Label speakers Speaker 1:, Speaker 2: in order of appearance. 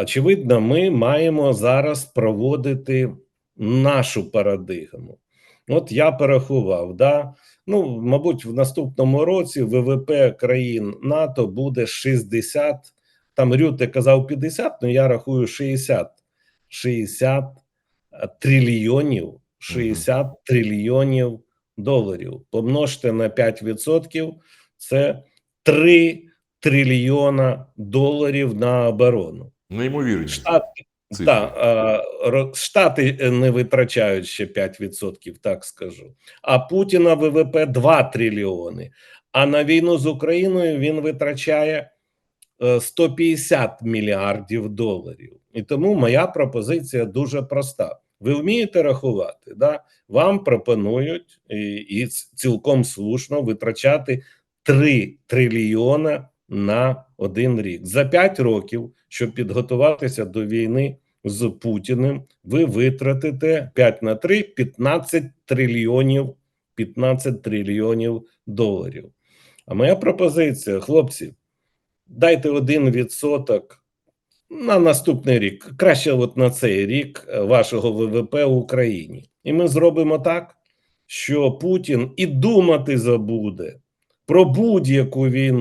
Speaker 1: очевидно, ми маємо зараз проводити нашу парадигму. От я порахував, да? ну, мабуть, в наступному році ВВП країн НАТО буде 60, там Рюте казав 50, але я рахую 60, 60 трильйонів, 60 трильйонів доларів. Помножте на 5%, це 3 трильйона доларів на оборону.
Speaker 2: Неймовірні.
Speaker 1: Штати, да, Штати е, не витрачають ще 5%, так скажу. А Путіна ВВП 2 трильйони. А на війну з Україною він витрачає е, 150 мільярдів доларів. І тому моя пропозиція дуже проста. Ви вмієте рахувати? Да? Вам пропонують і цілком слушно витрачати 3 трильйона на один рік. За 5 років, щоб підготуватися до війни з Путіним, ви витратите 5 на 3 15 трильйонів 15 трильйонів доларів. А моя пропозиція, хлопці, дайте один відсоток на наступний рік, краще от на цей рік вашого ВВП в Україні. І ми зробимо так, що Путін і думати забуде про будь-яку війну.